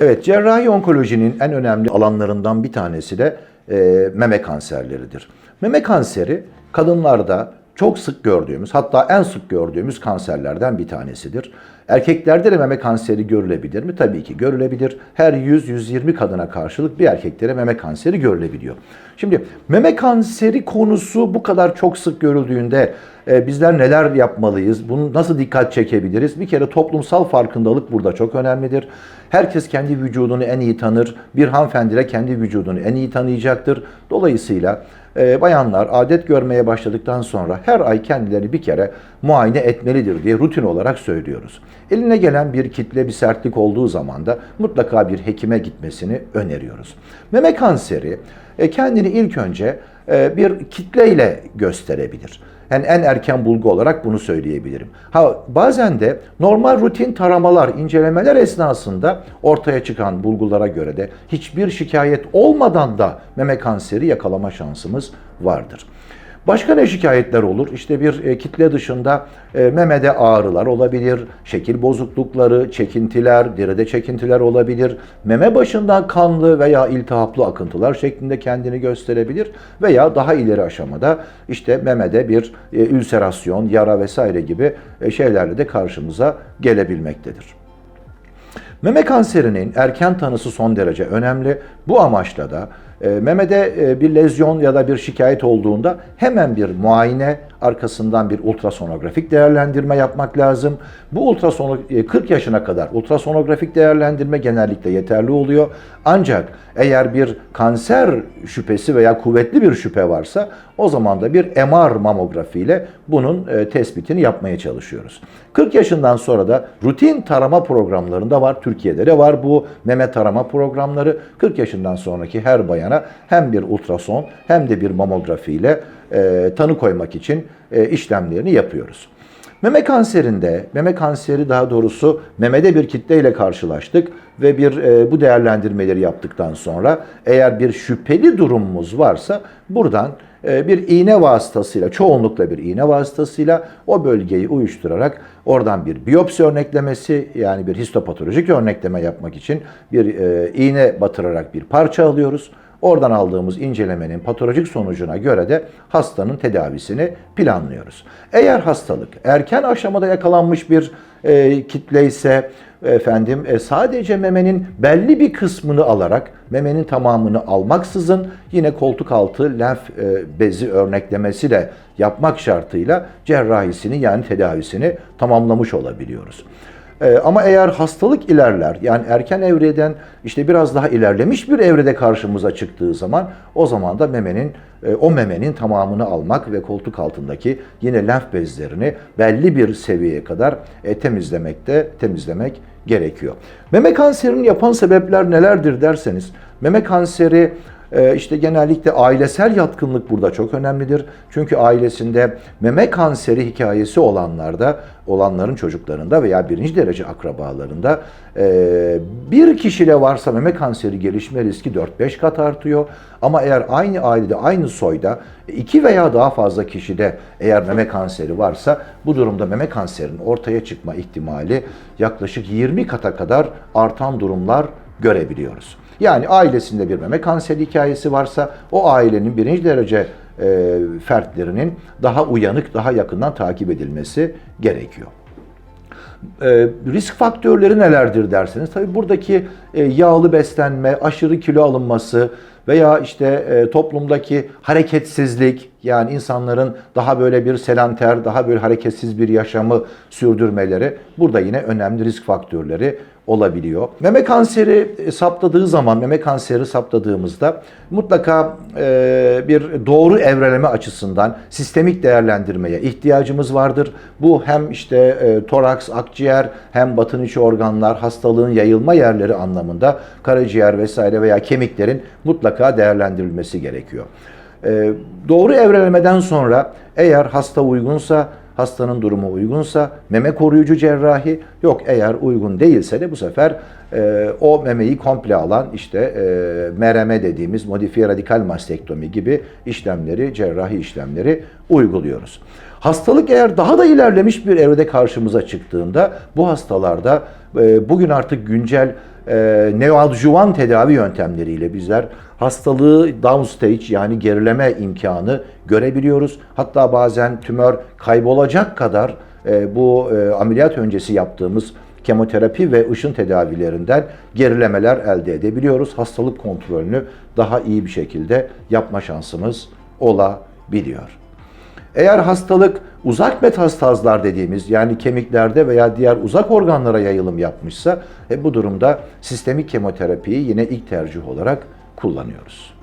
Evet, cerrahi onkolojinin en önemli alanlarından bir tanesi de e, meme kanserleridir. Meme kanseri kadınlarda çok sık gördüğümüz, hatta en sık gördüğümüz kanserlerden bir tanesidir. Erkeklerde de meme kanseri görülebilir mi? Tabii ki görülebilir. Her 100-120 kadına karşılık bir erkeklere meme kanseri görülebiliyor. Şimdi meme kanseri konusu bu kadar çok sık görüldüğünde e, bizler neler yapmalıyız? Bunu nasıl dikkat çekebiliriz? Bir kere toplumsal farkındalık burada çok önemlidir. Herkes kendi vücudunu en iyi tanır. Bir hanımefendi de kendi vücudunu en iyi tanıyacaktır. Dolayısıyla e, bayanlar adet görmeye başladıktan sonra her ay kendilerini bir kere muayene etmelidir diye rutin olarak söylüyoruz. Eline gelen bir kitle bir sertlik olduğu zaman da mutlaka bir hekime gitmesini öneriyoruz. Meme kanseri e, kendini ilk önce bir kitleyle gösterebilir. Yani en erken bulgu olarak bunu söyleyebilirim. Ha bazen de normal rutin taramalar, incelemeler esnasında ortaya çıkan bulgulara göre de hiçbir şikayet olmadan da meme kanseri yakalama şansımız vardır. Başka ne şikayetler olur? İşte bir e, kitle dışında e, memede ağrılar olabilir, şekil bozuklukları, çekintiler, deride çekintiler olabilir. Meme başından kanlı veya iltihaplı akıntılar şeklinde kendini gösterebilir veya daha ileri aşamada işte memede bir e, ülserasyon, yara vesaire gibi şeylerle de karşımıza gelebilmektedir. Meme kanserinin erken tanısı son derece önemli. Bu amaçla da memede e, bir lezyon ya da bir şikayet olduğunda hemen bir muayene, arkasından bir ultrasonografik değerlendirme yapmak lazım. Bu ultrason 40 yaşına kadar ultrasonografik değerlendirme genellikle yeterli oluyor. Ancak eğer bir kanser şüphesi veya kuvvetli bir şüphe varsa o zaman da bir MR mamografi ile bunun e, tespitini yapmaya çalışıyoruz. 40 yaşından sonra da rutin tarama programlarında var. Türkiye'de de var bu meme tarama programları. 40 yaşından sonraki her bayana hem bir ultrason hem de bir mamografi ile e, tanı koymak için e, işlemlerini yapıyoruz. Meme kanserinde, meme kanseri daha doğrusu memede bir kitleyle karşılaştık ve bir e, bu değerlendirmeleri yaptıktan sonra eğer bir şüpheli durumumuz varsa buradan e, bir iğne vasıtasıyla, çoğunlukla bir iğne vasıtasıyla o bölgeyi uyuşturarak oradan bir biyopsi örneklemesi yani bir histopatolojik örnekleme yapmak için bir e, iğne batırarak bir parça alıyoruz. Oradan aldığımız incelemenin patolojik sonucuna göre de hastanın tedavisini planlıyoruz. Eğer hastalık erken aşamada yakalanmış bir e, kitle ise efendim e, sadece memenin belli bir kısmını alarak memenin tamamını almaksızın yine koltuk altı lenf e, bezi örneklemesi de yapmak şartıyla cerrahisini yani tedavisini tamamlamış olabiliyoruz. Ee, ama eğer hastalık ilerler, yani erken evreden işte biraz daha ilerlemiş bir evrede karşımıza çıktığı zaman o zaman da memenin e, o memenin tamamını almak ve koltuk altındaki yine lenf bezlerini belli bir seviyeye kadar e, temizlemekte temizlemek gerekiyor. Meme kanserini yapan sebepler nelerdir derseniz, meme kanseri işte genellikle ailesel yatkınlık burada çok önemlidir. Çünkü ailesinde meme kanseri hikayesi olanlarda, olanların çocuklarında veya birinci derece akrabalarında e, bir kişide varsa meme kanseri gelişme riski 4-5 kat artıyor. Ama eğer aynı ailede, aynı soyda iki veya daha fazla kişide eğer meme kanseri varsa bu durumda meme kanserinin ortaya çıkma ihtimali yaklaşık 20 kata kadar artan durumlar görebiliyoruz. Yani ailesinde bir meme kanseri hikayesi varsa o ailenin birinci derece e, fertlerinin daha uyanık, daha yakından takip edilmesi gerekiyor. E, risk faktörleri nelerdir derseniz tabii buradaki e, yağlı beslenme, aşırı kilo alınması veya işte e, toplumdaki hareketsizlik yani insanların daha böyle bir selanter, daha böyle hareketsiz bir yaşamı sürdürmeleri burada yine önemli risk faktörleri olabiliyor. Meme kanseri e, saptadığı zaman, meme kanseri saptadığımızda mutlaka e, bir doğru evreleme açısından sistemik değerlendirmeye ihtiyacımız vardır. Bu hem işte e, toraks, akciğer, hem batın içi organlar, hastalığın yayılma yerleri anlamında karaciğer vesaire veya kemiklerin mutlaka değerlendirilmesi gerekiyor. E, doğru evrelemeden sonra eğer hasta uygunsa hastanın durumu uygunsa meme koruyucu cerrahi yok eğer uygun değilse de bu sefer e, o memeyi komple alan işte e, MRM dediğimiz modifiye radikal mastektomi gibi işlemleri cerrahi işlemleri uyguluyoruz. Hastalık eğer daha da ilerlemiş bir evrede karşımıza çıktığında bu hastalarda e, bugün artık güncel e, neoadjuvan tedavi yöntemleriyle bizler hastalığı downstage yani gerileme imkanı görebiliyoruz. Hatta bazen tümör kaybolacak kadar e, bu e, ameliyat öncesi yaptığımız kemoterapi ve ışın tedavilerinden gerilemeler elde edebiliyoruz. Hastalık kontrolünü daha iyi bir şekilde yapma şansımız olabiliyor. Eğer hastalık uzak metastazlar dediğimiz yani kemiklerde veya diğer uzak organlara yayılım yapmışsa e, bu durumda sistemik kemoterapiyi yine ilk tercih olarak kullanıyoruz.